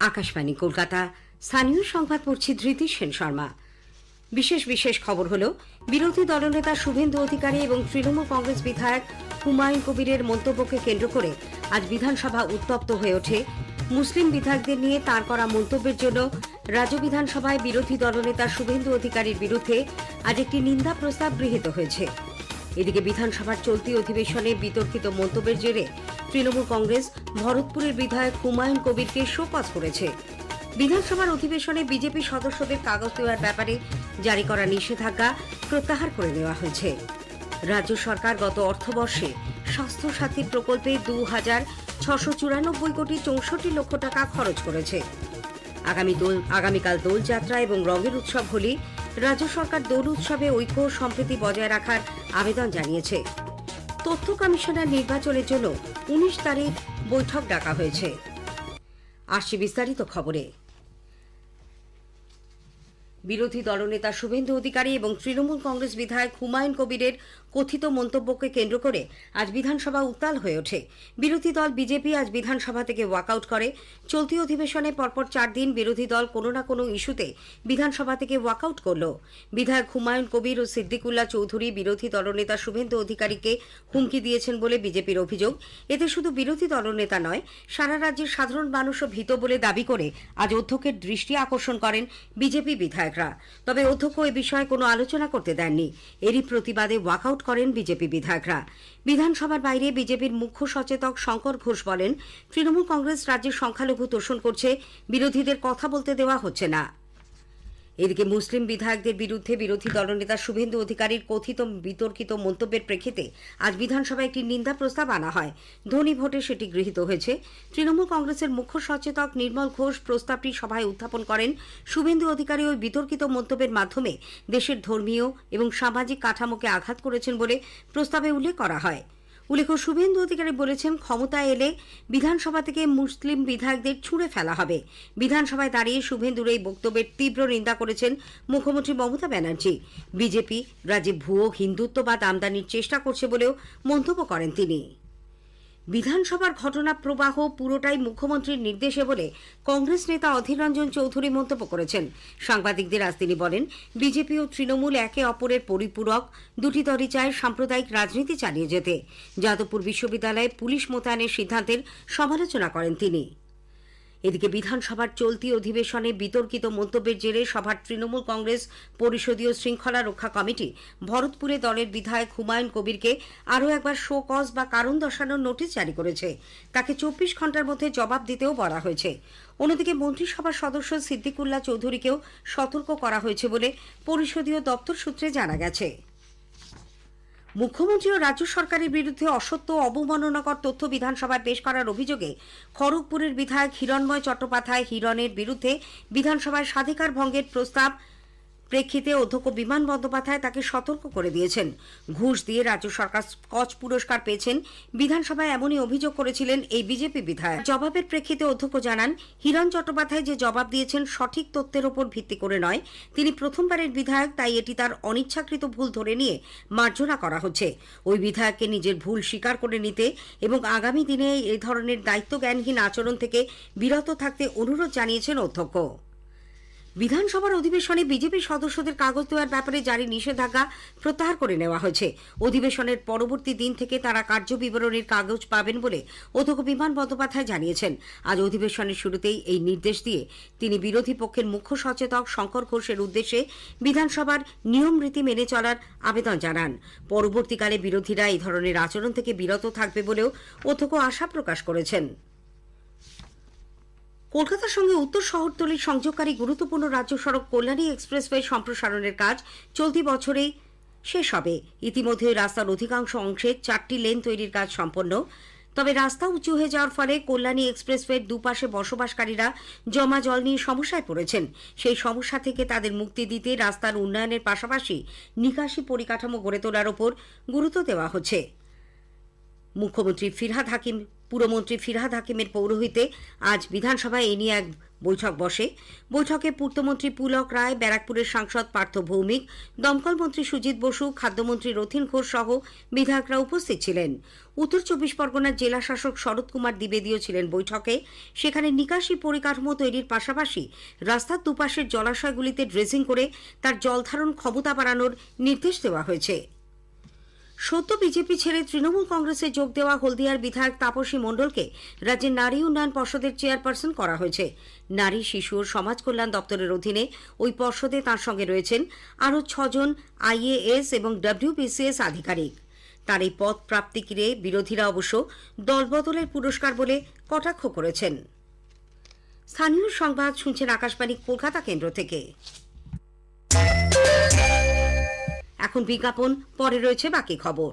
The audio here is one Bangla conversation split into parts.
আকাশবাণী, কলকাতা। স্থানীয় সংবাদ পড়ছি ধৃতি সেন শর্মা। বিশেষ বিশেষ খবর হল, বিরোধী দলনেতা শুভেন্দু অধিকারী এবং তৃণমূল কংগ্রেস বিধায়ক হুমায়ুন কবিরের মন্তব্যকে কেন্দ্র করে আজ বিধানসভা উত্তপ্ত হয়ে ওঠে। মুসলিম বিধায়কদের নিয়ে তার করা মন্তব্যের জন্য রাজ্য বিধানসভায় বিরোধী দলনেতা শুভেন্দু অধিকারীর বিরুদ্ধে আজ একটি নিন্দা প্রস্তাব গৃহীত হয়েছে। এদিকে বিধানসভার চলতি অধিবেশনে বিতর্কিত মন্তব্যের জেরে তৃণমূল কংগ্রেস ভরতপুরের বিধায়ক হুমায়ুন কবিরকে শোকজ করেছে। বিধানসভার অধিবেশনে বিজেপি সদস্যদের কাগজ দেওয়ার ব্যাপারে জারি করা নিষেধাজ্ঞা প্রত্যাহার করে নেওয়া হয়েছে। রাজ্য সরকার গত অর্থবর্ষে স্বাস্থ্য সাথী প্রকল্পে দু হাজার ছশো চুরানব্বই কোটি চৌষট্টি লক্ষ টাকা খরচ করেছে। আগামী দোল, আগামীকাল দোলযাত্রা এবং রঙের উৎসব হলে রাজ্য সরকার দোল উৎসবে ঐক্য সম্প্রীতি বজায় রাখার আবেদন জানিয়েছে। তথ্য কমিশনার নির্বাচনের জন্য উনিশ তারিখ বৈঠক ডাকা হয়েছে। আসছে বিস্তারিত খবরে। বিরোধী দলনেতা শুভেন্দু অধিকারী এবং তৃণমূল কংগ্রেস বিধায়ক হুমায়ুন কবিরের কথিত মন্তব্যকে কেন্দ্র করে আজ বিধানসভা উত্তাল হয়ে ওঠে। বিরোধী দল বিজেপি আজ বিধানসভা থেকে ওয়াকআউট করে। চলতি অধিবেশনে পরপর চার দিন বিরোধী দল কোনো না কোনো ইস্যুতে বিধানসভা থেকে ওয়াকআউট করল। বিধায়ক হুমায়ুন কবির ও সিদ্দিকুল্লাহ চৌধুরী বিরোধী দলনেতা শুভেন্দু অধিকারীকে হুমকি দিয়েছেন বলে বিজেপির অভিযোগ। এতে শুধু বিরোধী দলনেতা নয়, সারা রাজ্যের সাধারণ মানুষও ভীত বলে দাবি করে আজ অধ্যক্ষের দৃষ্টি আকর্ষণ করেন বিজেপি বিধায়করা তবে অধ্যক্ষ এ বিষয়ে কোনো আলোচনা করতে দেননি। এরই প্রতিবাদে ওয়াকআউট করেন বিজেপি বিধায়করা। বিধানসভার বাইরে বিজেপির মুখ্য সচেতক শঙ্কর ঘোষ বলেন, তৃণমূল কংগ্রেস রাজ্যের সংখ্যালঘু তোষণ করছে, বিরোধীদের কথা বলতে দেওয়া হচ্ছে না। এদিকে মুসলিম বিধায়কদের বিরুদ্ধে বিরোধী দলনেতা শুভেন্দু অধিকারীর কথিত বিতর্কিত মন্তব্যের প্রেক্ষিতে আজ বিধানসভায় একটি নিন্দা প্রস্তাব আনা হয়। ধনী ভোটে সেটি গৃহীত হয়েছে। তৃণমূল কংগ্রেসের মুখ্য সচেতক নির্মল ঘোষ প্রস্তাবটি সভায় উত্থাপন করেন। শুভেন্দু অধিকারী ওই বিতর্কিত মন্তব্যের মাধ্যমে দেশের ধর্মীয় এবং সামাজিক কাঠামোকে আঘাত করেছেন বলে প্রস্তাবে উল্লেখ করা হয়। উল্লেখ্য, শুভেন্দু অধিকারী বলেছেন ক্ষমতা এলে বিধানসভা থেকে মুসলিম বিধায়কদের ছুঁড়ে ফেলা হবে। বিধানসভায় দাঁড়িয়ে শুভেন্দুর এই বক্তব্যের তীব্র নিন্দা করেছেন মুখ্যমন্ত্রী মমতা ব্যানার্জি। বিজেপি রাজ্যে ভুয়ো হিন্দুত্ববাদ আমদানির চেষ্টা করছে বলেও মন্তব্য করেন তিনি। বিধানসভার ঘটনা প্রবাহ পুরোটাই মুখ্যমন্ত্রীর নির্দেশে বলে কংগ্রেস নেতা অধীর রঞ্জন চৌধুরী মন্তব্য করেছেন। সাংবাদিকদের আজ তিনি বলেন, বিজেপি ও তৃণমূল একে অপরের পরিপূরক, দুটি দলই চায় সাম্প্রদায়িক রাজনীতি চালিয়ে যেতে। যাদবপুর বিশ্ববিদ্যালয়ে পুলিশ মোতায়েনের সিদ্ধান্তের সমালোচনা করেন তিনি। এদিকে বিধানসভার চলতি অধিবেশনে বিতর্কিত মন্তব্যের জেরে সভার তৃণমূল কংগ্রেস পরিষদীয় শৃঙ্খলা রক্ষা কমিটি ভরতপুরে দলের বিধায়ক হুমায়ুন কবিরকে আরও একবার শো কজ বা কারণ দর্শানোর নোটিশ জারি করেছে। তাকে চব্বিশ ঘণ্টার মধ্যে জবাব দিতেও বলা হয়েছে। অন্যদিকে মন্ত্রিসভার সদস্য সিদ্দিকুল্লাহ চৌধুরীকেও সতর্ক করা হয়েছে বলে পরিষদীয় দপ্তর সূত্রে জানা গেছে। মুখ্যমন্ত্রী ও রাজ্য সরকারের বিরুদ্ধে অসত্য অবমাননাকর তথ্য বিধানসভায় পেশ করার অভিযোগে খড়গপুরের বিধায়ক হিরণময় চট্টোপাধ্যায় হিরণের বিরুদ্ধে বিধানসভায় স্বাধিকার ভঙ্গের প্রস্তাব প্রেক্ষিতে অধ্যক্ষ বিমান বন্দ্যোপাধ্যায় তাকে সতর্ক করে দিয়েছেন। ঘুষ দিয়ে রাজ্য সরকার স্কচ পুরস্কার পেয়েছেন। বিধানসভায় এমনই অভিযোগ করেছিলেন এই বিজেপি বিধায়ক। জবাবের প্রেক্ষিতে অধ্যক্ষ জানান, হিরণ চট্টোপাধ্যায় যে জবাব দিয়েছেন সঠিক তথ্যের ওপর ভিত্তি করে নয়। তিনি প্রথমবারের বিধায়ক, তাই এটি তার অনিচ্ছাকৃত ভুল ধরে নিয়ে মার্জনা করা হচ্ছে। ওই বিধায়ককে নিজের ভুল স্বীকার করে নিতে এবং আগামী দিনে এই ধরনের দায়িত্বজ্ঞানহীন আচরণ থেকে বিরত থাকতে অনুরোধ জানিয়েছেন অধ্যক্ষ। বিধানসভার অধিবেশনে বিজেপি সদস্যদের কাগজ দেওয়ার ব্যাপারে জারি নিষেধাজ্ঞা প্রত্যাহার করে নেওয়া হয়েছে। অধিবেশনের পরবর্তী দিন থেকে তারা কার্য বিবরণীর কাগজ পাবেন বলে অধ্যক্ষ বিমান বন্দ্যোপাধ্যায় জানিয়েছেন। আজ অধিবেশনের শুরুতেই এই নির্দেশ দিয়ে তিনি বিরোধী পক্ষের মুখ্য সচেতক শঙ্কর ঘোষের উদ্দেশ্যে বিধানসভার নিয়ম রীতি মেনে চলার আবেদন জানান। পরবর্তীকালে বিরোধীরা এই ধরনের আচরণ থেকে বিরত থাকবে বলেও অধ্যক্ষ আশা প্রকাশ করেছেন। কলকাতার সঙ্গে উত্তর শহরতলির সংযোগকারী গুরুত্বপূর্ণ রাজ্য সড়ক কল্যাণী এক্সপ্রেসওয়ে সম্প্রসারণের কাজ চলতি বছরেই শেষ হবে। ইতিমধ্যে রাস্তার অধিকাংশ অংশে চারটি লেন তৈরির কাজ সম্পন্ন। তবে রাস্তা উঁচু হয়ে যাওয়ার ফলে কল্যাণী এক্সপ্রেসওয়ের দুপাশে বসবাসকারীরা জমা জল নিয়ে সমস্যায় পড়েছেন। সেই সমস্যা থেকে তাদের মুক্তি দিতে রাস্তার উন্নয়নের পাশাপাশি নিকাশি পরিকাঠামো গড়ে তোলার ওপর গুরুত্ব দেওয়া হচ্ছে। মুখ্যমন্ত্রী ফিরহাদ হাকিম, পুরমন্ত্রী ফিরহাদ হাকিমের পৌরোহিতে আজ বিধানসভায় এ নিয়ে এক বৈঠক বসে। বৈঠকে পূর্তমন্ত্রী পুলক রায়, ব্যারাকপুরের সাংসদ পার্থ ভৌমিক, দমকল মন্ত্রী সুজিত বসু, খাদ্যমন্ত্রী রথিন ঘোষ সহ বিধায়করা উপস্থিত ছিলেন। উত্তর চব্বিশ পরগনার জেলা শাসক শরৎ কুমার দ্বিবেদীও ছিলেন বৈঠকে। সেখানে নিকাশি পরিকাঠামো তৈরির পাশাপাশি রাস্তার দুপাশের জলাশয়গুলিতে ড্রেজিং করে তার জলধারণ ক্ষমতা বাড়ানোর নির্দেশ দেওয়া হয়েছে। সদ্য বিজেপি ছেড়ে তৃণমূল কংগ্রেসে যোগ দেওয়া হলদিয়ার বিধায়ক তাপসী মণ্ডলকে রাজ্যের নারী উন্নয়ন পর্ষদের চেয়ারপারসন করা হয়েছে। নারী, শিশু ও সমাজ কল্যাণ দপ্তরের অধীনে ওই পর্ষদে তার সঙ্গে রয়েছেন আরও ছজন আইএএস এবং ডব্লিউবিসিএস আধিকারিক। তার এই পদ প্রাপ্তি ঘিরে বিরোধীরা অবশ্য দলবদলের পুরস্কার বলে কটাক্ষ করেছেন। স্থানীয় সংবাদ শুনছেন আকাশবাণী, কলকাতা কেন্দ্র থেকে। এখন বিজ্ঞাপন পরে রয়েছে বাকি খবর।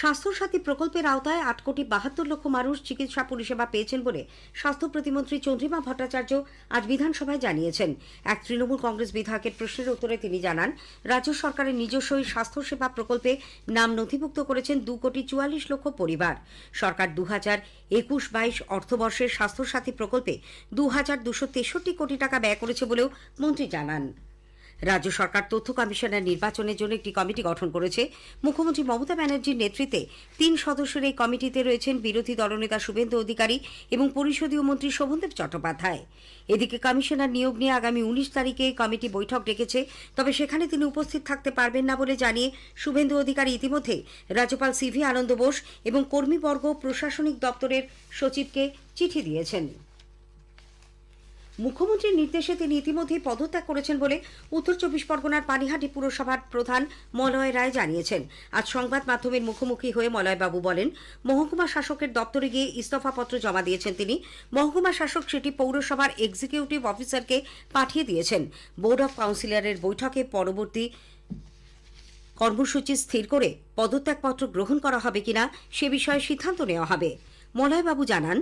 স্বাস্থ্যসাথী প্রকল্পের আওতায় আট কোটি বাহাত্তর লক্ষ মানুষ চিকিৎসা পরিষেবা পেয়েছেন বলে স্বাস্থ্য প্রতিমন্ত্রী চন্দ্রিমা ভট্টাচার্য আজ বিধানসভায় জানিয়েছেন। এক তৃণমূল কংগ্রেস বিধায়কের প্রশ্নের উত্তরে তিনি জানান, রাজ্য সরকারের নিজস্ব স্বাস্থ্যসেবা প্রকল্পে নাম নথিভুক্ত করেছেন দু কোটি চুয়াল্লিশ লক্ষ পরিবার। সরকার দু হাজার একুশ বাইশ অর্থবর্ষের স্বাস্থ্যসাথী প্রকল্পে দু হাজার দুশো তেষট্টি কোটি টাকা ব্যয় করেছে বলেও মন্ত্রী জানান। রাজ্য সরকার তথ্য কমিশনের নির্বাচনের জন্য একটি কমিটি গঠন করেছে। মুখ্যমন্ত্রী মমতা ব্যানার্জির নেতৃত্বে তিন সদস্যের এই কমিটিতে রয়েছেন বিরোধী দলনেতা শুভেন্দু অধিকারী এবং পরিষদীয় মন্ত্রী শোভনদেব চট্টোপাধ্যায়। এদিকে কমিশনার নিয়োগ নিয়ে আগামী উনিশ তারিখে এই কমিটি বৈঠক ডেকেছে, তবে সেখানে তিনি উপস্থিত থাকতে পারবেন না বলে জানিয়ে শুভেন্দু অধিকারী ইতিমধ্যে রাজ্যপাল সিভি আনন্দ বোস এবং কর্মীবর্গ প্রশাসনিক দপ্তরের সচিবকে চিঠি দিয়েছেন। মুখ্যমন্ত্রীর নির্দেশে তিনি ইতিমধ্যেই পদত্যাগ করেছেন বলে উত্তর চব্বিশ পরগনার পানিহাটি পুরসভার প্রধান মলয় রায় জানিয়েছেন। আজ সংবাদ মাধ্যমের মুখোমুখি হয়ে মলয়বাবু বলেন, মহকুমা শাসকের দপ্তরে গিয়ে ইস্তফাপত্র জমা দিয়েছেন তিনি। মহকুমা শাসক সেটি পৌরসভার এক্সিকিউটিভ অফিসারকে পাঠিয়ে দিয়েছেন। বোর্ড অব কাউন্সিলরের বৈঠকে পরবর্তী কর্মসূচি স্থির করে পদত্যাগপত্র গ্রহণ করা হবে কিনা সে বিষয়ে সিদ্ধান্ত নেওয়া হবে। মলয়বাবু জানান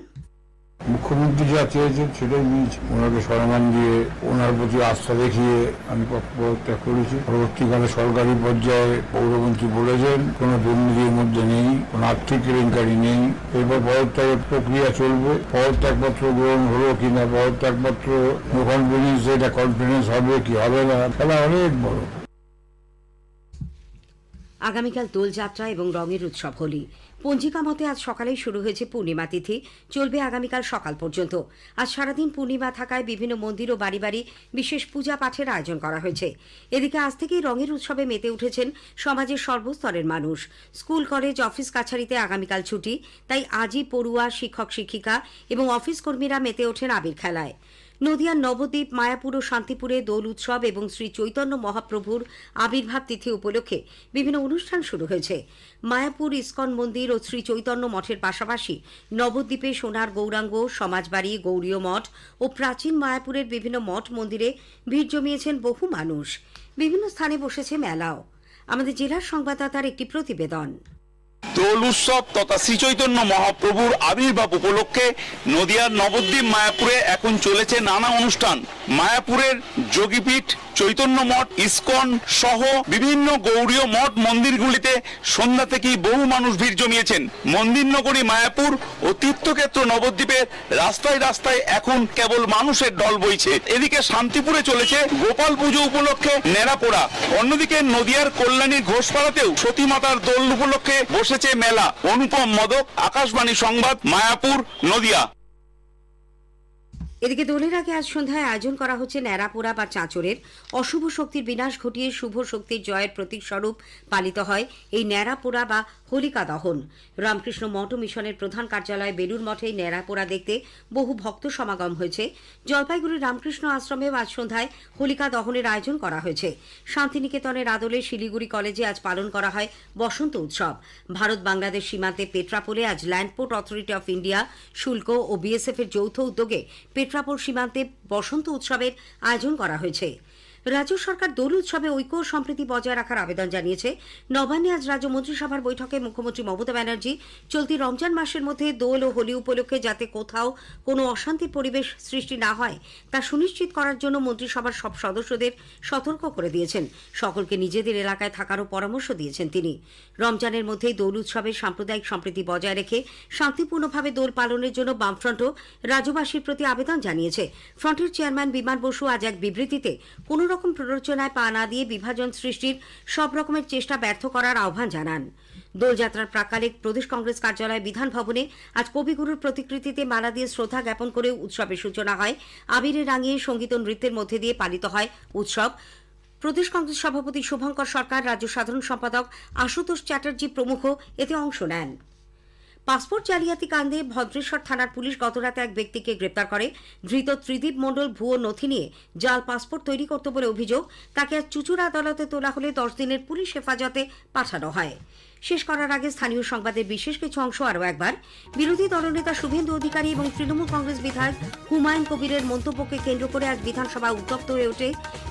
মুখ্যমন্ত্রী যা চেয়েছেন সেটাই নিয়েছি ওনাকে সম্মান দিয়ে ওনার প্রতি আস্থা দেখিয়ে আমি পদত্যাগ করেছি। পরবর্তীকালে সরকারি পর্যায়ে পৌরমন্ত্রী বলেছেন, কোনো দুর্নীতির মধ্যে নেই, কোনো আর্থিক কেলেঙ্কারি নেই। এরপর পদত্যাগের প্রক্রিয়া চলবে। পদত্যাগপত্র গ্রহণ হলো কিনা, পদত্যাগপত্র নো কনফিডেন্স এটা কনফিডেন্স হবে কি হবে না, খেলা অনেক বড়। আগামীকাল দোলযাত্রা এবং রঙের উৎসব হোলি। পঞ্জিকা মতে আজ সকালেই শুরু হয়েছে পূর্ণিমা তিথি। চলবে আগামীকাল সকাল পর্যন্ত। আজ সারাদিন পূর্ণিমা থাকায় বিভিন্ন মন্দির ও বাড়ি বাড়ি বিশেষ পূজা পাঠের আয়োজন করা হয়েছে। এদিকে আজ থেকেই রঙের উৎসবে মেতে উঠেছেন সমাজের সর্বস্তরের মানুষ। স্কুল, কলেজ, অফিস কাছারিতে আগামীকাল ছুটি, তাই আজই পড়ুয়া, শিক্ষক, শিক্ষিকা এবং অফিস কর্মীরা মেতে ওঠেন আবির খেলায়। নদিয়ার নবদ্বীপ, মায়াপুর ও শান্তিপুরে দোল উৎসব এবং শ্রী চৈতন্য মহাপ্রভুর আবির্ভাব তিথি উপলক্ষে বিভিন্ন অনুষ্ঠান শুরু হয়েছে। মায়াপুর ইস্কন মন্দির ও শ্রী চৈতন্য মঠের পাশাপাশি নবদ্বীপে সোনার গৌরাঙ্গ, সমাজবাড়ি, গৌরীয় মঠ ও প্রাচীন মায়াপুরের বিভিন্ন মঠ মন্দিরে ভিড় জমিয়েছেন বহু মানুষ। বিভিন্ন স্থানে বসেছে মেলাও। আমাদের জেলার সংবাদদাতার একটি প্রতিবেদন। দোল উৎসব তথা শ্রীচৈতন্য মহাপ্রভুর আবির্ভাব উপলক্ষে নদিয়ার নবদ্বীপ মায়াপুরে এখন চলেছে নানা অনুষ্ঠান। মায়াপুরের যোগীপীঠ, চৈতন্য মঠ, ইস্কন সহ বিভিন্ন গৌরীয় মঠ মন্দিরগুলিতে সন্ধ্যা থেকেই বহু মানুষ ভিড় জমিয়েছেন। মন্দির নগরী মায়াপুর ও তীর্থক্ষেত্র নবদ্বীপের রাস্তায় রাস্তায় এখন কেবল মানুষের দল বইছে। এদিকে শান্তিপুরে চলেছে গোপাল পুজো উপলক্ষে নেড়াপোড়া। অন্যদিকে নদিয়ার কল্যাণীর ঘোষপাড়াতেও সতী মাতার দোল উপলক্ষে বসেছে মেলা। অনুপম মদক, আকাশবাণী সংবাদ, মায়াপুর, নদিয়া। এদিকে দোলের আগে আজ সন্ধ্যায় আয়োজন করা হচ্ছে ন্যাড়াপোড়া বা চাঁচরের অশুভ শক্তির বিনাশ ঘটিয়ে শুভ শক্তির জয়ের প্রতীক স্বরূপ পালিত হয়। এই ন্যাড়াপোড়া বা হোলিকা দহন। রামকৃষ্ণ মঠ মিশনের প্রধান কার্যালয় বেলুর মঠে ন্যাড়াপোড়া দেখতে বহু ভক্ত সমাগম হয়েছে। জলপাইগুড়ি রামকৃষ্ণ আশ্রমে আজ সন্ধ্যায় হোলিকা দহনের আয়োজন করা হয়েছে। শান্তিনিকেতনের আদলে শিলিগুড়ি কলেজে আজ পালন করা হয় বসন্ত উৎসব। ভারত বাংলাদেশ সীমান্তে পেট্রাপোলে আজ ল্যান্ডপোর্ট অথরিটি অফ ইন্ডিয়া, শুল্ক ও বিএসএফ এর যৌথ উদ্যোগে পেট্রাপোল সীমান্তে বসন্ত উৎসবের আয়োজন করা হয়েছে। রাজ্য সরকার দোল উৎসবে ঐক্য সম্প্রীতি বজায় রাখার আবেদন জানিয়েছে। নবান্নে আজ রাজ্য মন্ত্রিসভার বৈঠকে মুখ্যমন্ত্রী মমতা ব্যানার্জি চলতি রমজান মাসের মধ্যে দোল ও হোলি উপলক্ষে যাতে কোথাও কোনো অশান্তির পরিবেশ সৃষ্টি না হয়, তা সুনিশ্চিত করার জন্য মন্ত্রিসভার সব সদস্যদের সতর্ক করে দিয়েছেন। সকলকে নিজেদের এলাকায় থাকারও পরামর্শ দিয়েছেন তিনি। রমজানের মধ্যেই দোল উৎসবের সাম্প্রদায়িক সম্প্রীতি বজায় রেখে শান্তিপূর্ণভাবে দোল পালনের জন্য বামফ্রন্টও রাজ্যবাসীর প্রতি আবেদন জানিয়েছে। ফ্রন্টের চেয়ারম্যান বিমান বসু আজ এক বিবৃতিতে কোন রকম প্ররোচনায় পা না দিয়ে বিভাজন সৃষ্টির সব রকমের চেষ্টা ব্যর্থ করার আহ্বান জানান। দোলযাত্রার প্রাকালে প্রদেশ কংগ্রেস কার্যালয় বিধান ভবনে আজ কবিগুরুর প্রতিকৃতিতে মালা দিয়ে শ্রদ্ধা জ্ঞাপন করে উৎসবের সূচনা হয়। আবিরে রাঙিয়ে সংগীত ও নৃত্যের মধ্যে দিয়ে পালিত হয় উৎসব। প্রদেশ কংগ্রেস সভাপতি শুভঙ্কর সরকার, রাজ্য সাধারণ সম্পাদক আশুতোষ চ্যাটার্জি প্রমুখ এতে অংশ নেন। পাসপোর্ট জালিয়াতি কাণ্ডে ভদ্রেশ্বর থানার পুলিশ গতরাতে এক ব্যক্তিকে গ্রেপ্তার করে। ধৃত ত্রিদীপ মণ্ডল ভুয়ো নথি নিয়ে জাল পাসপোর্ট তৈরি করত বলে অভিযোগ। তাকে আজ চুচুড়া আদালতে তোলা হলে দশ দিনের পুলিশ হেফাজতে পাঠানো হয়। শেষ করার আগে স্থানীয় সংবাদের বিশেষ কিছু অংশ আরও একবার। বিরোধী দলনেতা শুভেন্দু অধিকারী এবং তৃণমূল কংগ্রেস বিধায়ক হুমায়ুন কবিরের মন্তব্যকে কেন্দ্র করে আজ বিধানসভা উত্তপ্ত হয়ে ওঠে।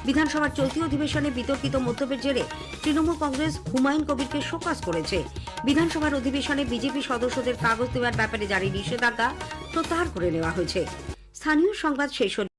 বিধানসভার চলতি অধিবেশনে বিতর্কিত মন্তব্যের জেরে তৃণমূল কংগ্রেস হুমায়ুন কবিরকে শোকাস করেছে। বিধানসভার অধিবেশনে বিজেপি সদস্যদের কাগজ দেওয়ার ব্যাপারে জারি নিষেধাজ্ঞা প্রত্যাহার করে নেওয়া হয়েছে। স্থানীয় সংবাদ শেষ